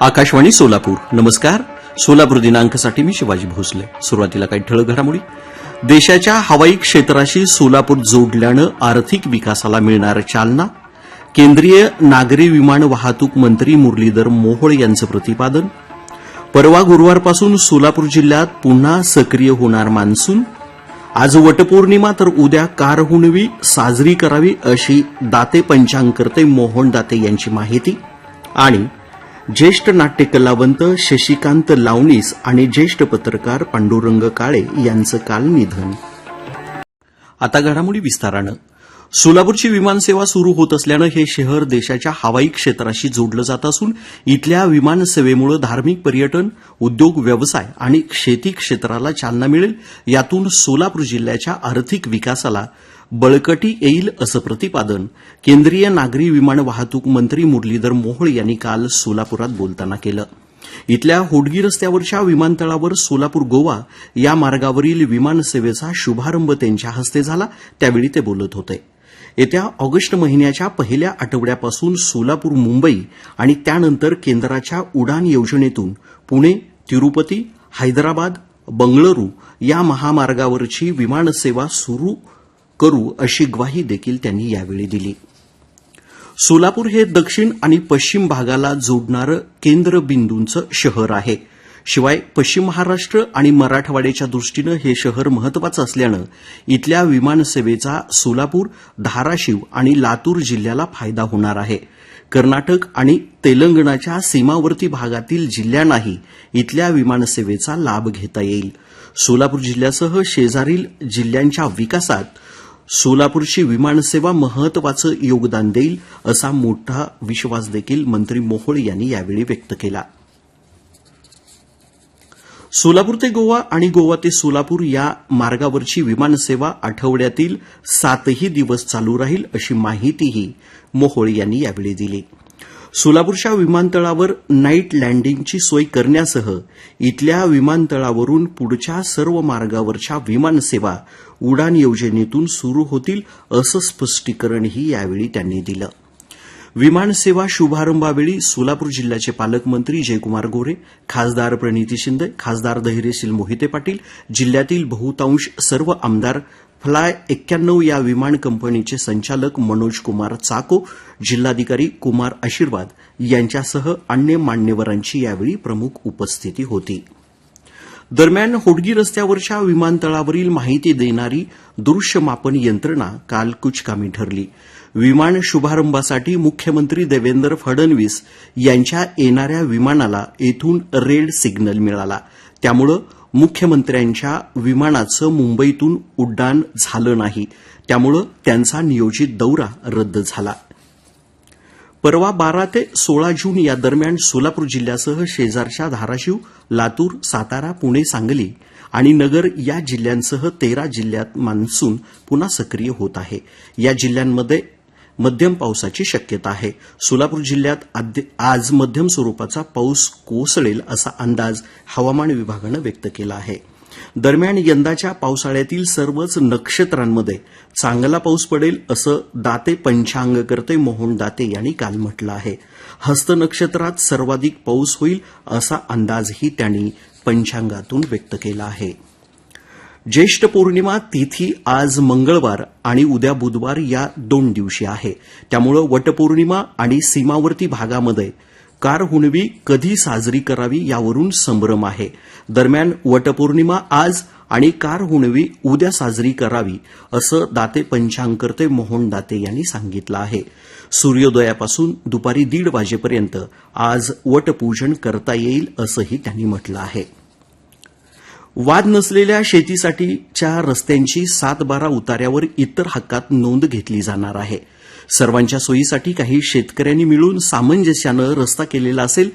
आकाशवाणी सोलापूर. नमस्कार. सोलापूर दिनांकासाठी मी शिवाजी भोसले. सुरुवातीला काही ठळक घडामोडी. देशाच्या हवाई क्षेत्राशी सोलापूर जोडल्यानं आर्थिक विकासाला मिळणार चालना. केंद्रीय नागरी विमान वाहतूक मंत्री मुरलीधर मोहोळ यांचं प्रतिपादन. परवा गुरुवारपासून सोलापूर जिल्ह्यात पुन्हा सक्रिय होणार मान्सून. आज वटपौर्णिमा तर उद्या कारहुणवी साजरी करावी अशी दाते पंचांगकर्ते मोहन दाते यांची माहिती. आणि ज्येष्ठ नाट्य कलावंत शशिकांत लावणीस आणि ज्येष्ठ पत्रकार पांडुरंग काळे यांचं काल निधन. आता घडामोडी विस्तारानं. सोलापूरची विमानसेवा सुरू होत असल्यानं हे शहर देशाच्या हवाई क्षेत्राशी जोडलं जात असून इथल्या विमानसेवेमुळे धार्मिक पर्यटन उद्योग व्यवसाय आणि शेती क्षेत्राला चालना मिळेल यातून सोलापूर जिल्ह्याच्या आर्थिक विकासाला बळकटी येईल असं प्रतिपादन केंद्रीय नागरी विमान वाहतूक मंत्री मुरलीधर मोहोळ यांनी काल सोलापुरात बोलताना केलं. इथल्या होडगी रस्त्यावरच्या विमानतळावर सोलापूर गोवा या मार्गावरील विमानसेवेचा शुभारंभ त्यांच्या हस्ते झाला त्यावेळी ते बोलत होते. येत्या ऑगस्ट महिन्याच्या पहिल्या आठवड्यापासून सोलापूर मुंबई आणि त्यानंतर केंद्राच्या उडान योजनेतून पुणे तिरुपती हैदराबाद बंगळुरू या महामार्गावरची विमानसेवा सुरू करू अशी ग्वाही देखील त्यांनी यावेळी दिली. सोलापूर हे दक्षिण आणि पश्चिम भागाला जोडणारं केंद्रबिंदूंचं शहर आहे. शिवाय पश्चिम महाराष्ट्र आणि मराठवाड्याच्या दृष्टीनं हे शहर महत्वाचं असल्यानं इथल्या विमानसेवेचा सोलापूर धाराशिव आणि लातूर जिल्ह्याला फायदा होणार आहे. कर्नाटक आणि तेलंगणाच्या सीमावर्ती भागातील जिल्ह्यांनाही इथल्या विमानसेवेचा लाभ घेता येईल. सोलापूर जिल्ह्यासह शेजारील जिल्ह्यांच्या विकासात सोलापूरची विमानसेवा महत्वाचं योगदान देईल असा मोठा विश्वास देखील मंत्री मोहोळ यांनी यावेळी व्यक्त केला. सोलापूर ते गोवा आणि गोवा ते सोलापूर या मार्गावरची विमानसेवा आठवड्यातील सातही दिवस चालू राहील अशी माहितीही मोहोळ यांनी यावेळी दिली. सोलापूरच्या विमानतळावर नाईट लँडिंगची सोय करण्यासह इथल्या विमानतळावरून पुढच्या सर्व मार्गावरच्या विमानसेवा उडान योजनेतून सुरू होतील असं स्पष्टीकरणही यावेळी त्यांनी दिलं. विमानसेवा शुभारंभावेळी सोलापूर जिल्ह्याचे पालकमंत्री जयकुमार गोरे खासदार प्रणिती शिंदे खासदार धैर्यशील मोहिते पाटील जिल्ह्यातील बहुतांश सर्व आमदार फ्लाय एक्क्याण्णव या विमान कंपनीचे संचालक मनोज कुमार चाको जिल्हाधिकारी कुमार आशीर्वाद यांच्यासह अन्य मान्यवरांची यावेळी प्रमुख उपस्थिती होती. दरम्यान होडगी रस्त्यावरच्या विमानतळावरील माहिती देणारी दृश्यमापन यंत्रणा काल कुचकामी ठरली. विमान शुभारंभासाठी मुख्यमंत्री देवेंद्र फडणवीस यांच्या येणाऱ्या विमानाला येथून रेड सिग्नल मिळाला. त्यामुळं मुख्यमंत्र्यांच्या विमानाचं मुंबईतून उड्डाण झालं नाही. त्यामुळं त्यांचा नियोजित दौरा रद्द झाला. परवा बारा ते सोळा जून या दरम्यान सोलापूर जिल्ह्यासह शेजारच्या धाराशिव लातूर सातारा पुणे सांगली आणि नगर या जिल्ह्यांसह तेरा जिल्ह्यात मान्सून पुन्हा सक्रिय होत आहे. या जिल्ह्यांमध्ये मध्यम पावसाची शक्यता आहे. सोलापूर जिल्ह्यात आज मध्यम स्वरूपाचा पाऊस कोसळेल असा अंदाज हवामान विभागानं व्यक्त केला आहे. दरम्यान यंदाच्या पावसाळ्यातील सर्वच नक्षत्रांमध्ये चांगला पाऊस पडेल असं दाते पंचांगकर्ते मोहन दाते यांनी काल म्हटलं आहे. हस्त नक्षत्रात सर्वाधिक पाऊस होईल असा अंदाजही त्यांनी पंचांगातून व्यक्त केला आहे. ज्येष्ठ पौर्णिमा तिथी आज मंगळवार आणि उद्या बुधवार या दोन दिवशी आहे. त्यामुळं वटपौर्णिमा आणि सीमावर्ती भागामध्ये कार हुणवी कधी साजरी करावी यावरून संभ्रम आहे. दरम्यान वटपौर्णिमा आज आणि कार हुणवी उद्या साजरी करावी असं दाते पंचांगकर्ते मोहन दाते यांनी सांगितलं आहे. सूर्योदयापासून दुपारी दीड वाजेपर्यंत आज वटपूजन करता येईल असंही त्यांनी म्हटलं आहे. वाद नसलेल्या शेतीसाठीच्या रस्त्यांची सात बारा उतार्यावर इतर हक्कात नोंद घेतली जाणार आहे. सर्वांच्या सोयीसाठी काही शेतकऱ्यांनी मिळून सामंजस्यानं रस्ता केलेला असेल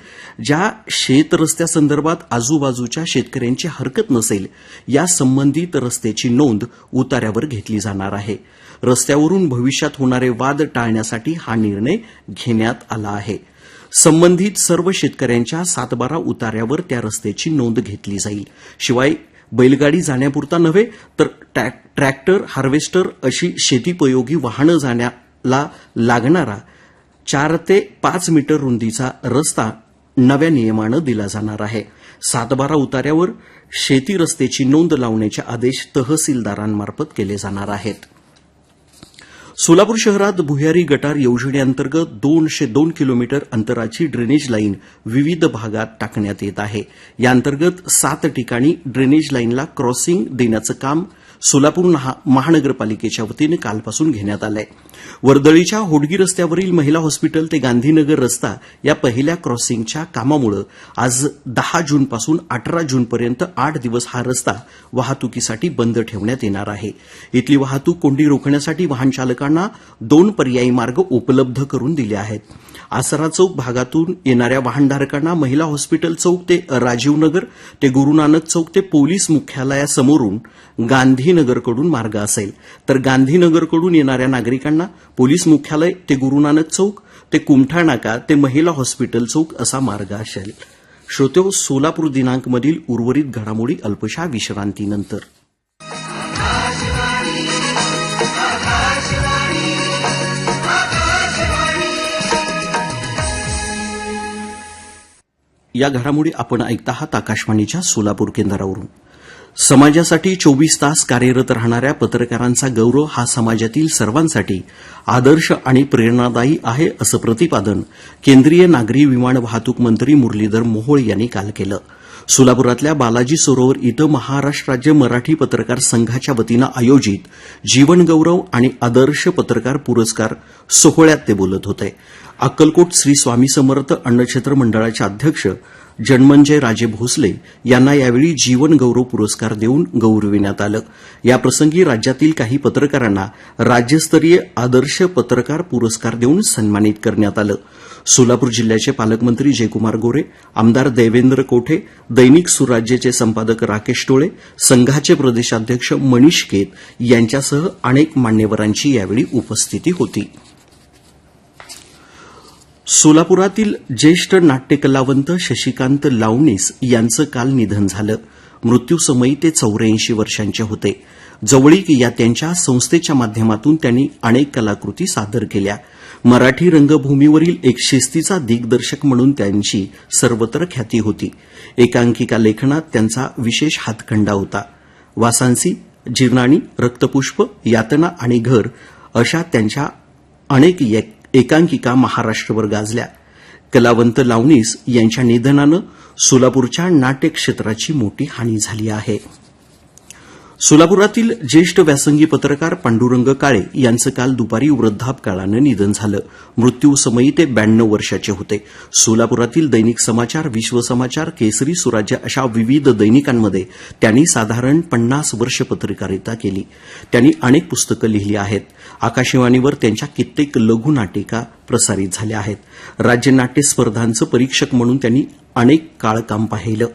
ज्या शेत रस्त्यासंदर्भात आजूबाजूच्या शेतकऱ्यांची हरकत नसेल या संबंधित रस्त्याची नोंद उतार्यावर घेतली जाणार आहे. रस्त्यावरून भविष्यात होणारे वाद टाळण्यासाठी हा निर्णय घेण्यात आला आहे. संबंधित सर्व शेतकऱ्यांच्या सातबारा उतार्यावर त्या रस्त्याची नोंद घेतली जाईल. शिवाय बैलगाडी जाण्यापुरता नव्हे तर ट्रॅक्टर हार्वेस्टर अशी शेतीपयोगी वाहनं जाण्याला लागणारा चार ते पाच मीटर रुंदीचा रस्ता नव्या नियमानं दिला जाणार आहे. सातबारा उतार्यावर शेती रस्त्याची नोंद लावण्याचे आदेश तहसीलदारांमार्फत केले जाणार आहेत. सोलापूर शहरात भुयारी गटार योजनेअंतर्गत दोनशे दोन किलोमीटर अंतराची ड्रेनेज लाईन विविध भागात टाकण्यात येत आहे. या अंतर्गत सात ठिकाणी ड्रेनेज लाईनला क्रॉसिंग देण्याचं काम सोलापूर महा- महानगरपालिकेच्या वतीनं कालपासून घेण्यात आलंय. वर्दळीच्या होडगी रस्त्यावरील महिला हॉस्पिटल ते गांधीनगर रस्ता या पहिल्या क्रॉसिंगच्या कामामुळे आज दहा जूनपासून अठरा जूनपर्यंत आठ दिवस हा रस्ता वाहतुकीसाठी बंद ठेवण्यात येणार आहे. इथली वाहतूक कोंडी रोखण्यासाठी वाहन चालकांना दोन पर्यायी मार्ग उपलब्ध करून दिले आहेत. आसरा चौक भागातून येणाऱ्या वाहनधारकांना महिला हॉस्पिटल चौक ते राजीवनगर ते गुरुनानक चौक ते पोलीस मुख्यालयासमोरून गांधीनगरकडून मार्ग असेल. तर गांधीनगरकडून येणाऱ्या नागरिकांना पोलीस मुख्यालय ते गुरुनानक चौक ते कुमठा नाका ते महिला हॉस्पिटल चौक असा मार्ग असेल. श्रोतो हो, सोलापूर दिनांकमधील उर्वरित घडामोडी अल्पशा विश्रांतीनंतर. या घडामोडी आपण ऐकत आहात आकाशवाणीच्या सोलापूर केंद्रावरून. समाजासाठी चोवीस तास कार्यरत राहणाऱ्या पत्रकारांचा गौरव हा समाजातील सर्वांसाठी आदर्श आणि प्रेरणादायी आहे असं प्रतिपादन केंद्रीय नागरी विमान वाहतूक मंत्री मुरलीधर मोहोळ यांनी काल केलं. सोलापुरातल्या बालाजी सरोवर इथं महाराष्ट्र राज्य मराठी पत्रकार संघाच्या वतीनं आयोजित जीवनगौरव आणि आदर्श पत्रकार पुरस्कार सोहळ्यात ते बोलत होते. अक्कलकोट श्री स्वामी समर्थ अन्नक्षेत्र मंडळाचे अध्यक्ष जन्मंजय राजे भोसले यांना यावेळी जीवन गौरव पुरस्कार देऊन गौरविण्यात आलं. याप्रसंगी राज्यातील काही पत्रकारांना राज्यस्तरीय आदर्श पत्रकार पुरस्कार देऊन सन्मानित करण्यात आलं. सोलापूर जिल्ह्याचे पालकमंत्री जयकुमार गोरे आमदार देवेंद्र कोठे दैनिक सुराज्यचे संपादक राकेश टोळे संघाचे प्रदेशाध्यक्ष मनीष केत यांच्यासह अनेक मान्यवरांची यावेळी उपस्थिती होती. सोलापुरातील ज्येष्ठ नाट्यकलावंत शशिकांत लावणीस यांचं काल निधन झालं. मृत्यूसमयी ते चौऱ्याऐंशी वर्षांचे होते. जवळीक या त्यांच्या संस्थेच्या माध्यमातून त्यांनी अनेक कलाकृती सादर केल्या. मराठी रंगभूमीवरील एक शिस्तीचा दिग्दर्शक म्हणून त्यांची सर्वत्र ख्याती होती. एकांकिका लेखनात त्यांचा विशेष हातखंडा होता. वासांसी जीर्णाणी रक्तपुष्प यातना आणि घर अशा त्यांच्या अनेक एकांकिका महाराष्ट्रभर गाजल्या. कलावंत लावणीस यांच्या निधनानं सोलापूरच्या नाट्यक्षेत्राची मोठी हानी झाली आहे. सोलापुरातील ज्येष्ठ व्यासंगी पत्रकार पांडुरंग काळे यांचं काल दुपारी वृद्धापकाळानं निधन झालं. मृत्यूसमयी ते ब्याण्णव वर्षाचे होते. सोलापुरातील दैनिक समाचार विश्व समाचार केसरी सुराज्य अशा विविध दैनिकांमध्ये त्यांनी साधारण पन्नास वर्ष पत्रकारिता केली. त्यांनी अनेक पुस्तकं लिहिली आहेत. आकाशवाणीवर त्यांच्या कित्येक लघुनाटिका प्रसारित झाल्या आहेत. राज्य नाट्य स्पर्धांचं परीक्षक म्हणून त्यांनी अनेक काळ काम पाहिलं.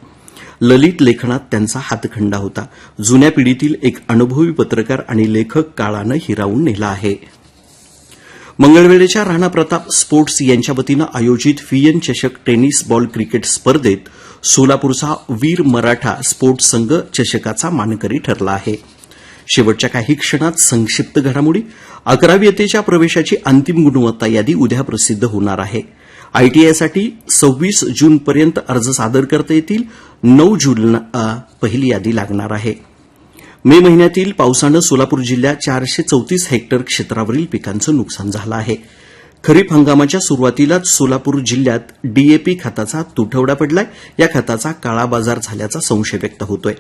ललित लेखनात त्यांचा हातखंडा होता. जुन्या पिढीतील एक अनुभवी पत्रकार आणि लेखक काळानं हिरावून नेला आहे. मंगळवेळेच्या राणा प्रताप स्पोर्ट्स यांच्या वतीनं आयोजित फियन चषक टेनिस बॉल क्रिकेट स्पर्धेत सोलापूरचा वीर मराठा स्पोर्ट्स संघ चषकाचा मानकरी ठरला आहे. शेवटच्या काही क्षणात संक्षिप्त घडामोडी अकरावी प्रवेशाची अंतिम गुणवत्ता यादी उद्या प्रसिद्ध होणार आहे. आयटीआयसाठी सव्वीस जूनपर्यंत अर्ज सादर करता येतील. नऊ जूनला पहिली यादी लागणार आहे. मे महिन्यातील पावसानं सोलापूर जिल्ह्यात चारशे चौतीस हेक्टर क्षेत्रावरील पिकांचं नुकसान झालं आहे. खरीप हंगामाच्या सुरुवातीलाच सोलापूर जिल्ह्यात डीएपी खताचा तुटवडा पडलाय. या खताचा काळा बाजार झाल्याचा संशय व्यक्त होतोय.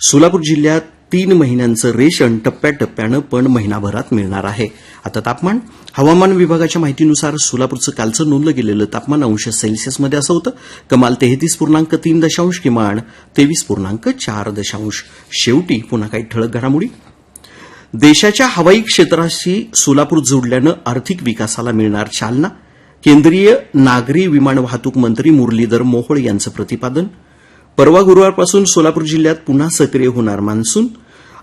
सोलापूर जिल्ह्यात तीन महिन्यांचं रेशन टप्प्याटप्प्यानं पण महिनाभरात मिळणार आहे. आता तापमान? हवामान विभागाच्या माहितीनुसार सोलापूरचं कालचं नोंदलं गेलेलं तापमान अंश सेल्सिअसमध्ये असं होतं. कमाल तेहतीस पूर्णांक तीन दशांश किमान तेवीस पूर्णांक चार दशांश. शेवटी पुन्हा काही ठळक घडामोडी. देशाच्या हवाई क्षेत्राशी सोलापूर जोडल्यानं आर्थिक विकासाला मिळणार चालना. केंद्रीय नागरी विमान वाहतूक मंत्री मुरलीधर मोहोळ यांचं प्रतिपादन. परवा गुरुवारपासून सोलापूर जिल्ह्यात पुन्हा सक्रिय होणार मान्सून.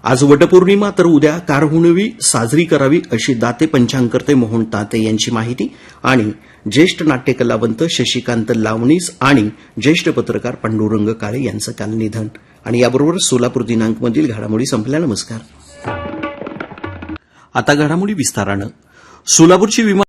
आज वटपौर्णिमा तर उद्या कारहुणवी साजरी करावी अशी दाते पंचांगकर्ते मोहन ताते यांची माहिती आणि ज्येष्ठ नाट्य कलावंत शशिकांत लावणीस आणि ज्येष्ठ पत्रकार पांडुरंग काळे यांचं काल निधन. आणि याबरोबर सोलापूर दिनांकमधील घडामोडी संपल्या. नमस्कार. आता घडामोडी विस्तारानं. सोलापूरची विमान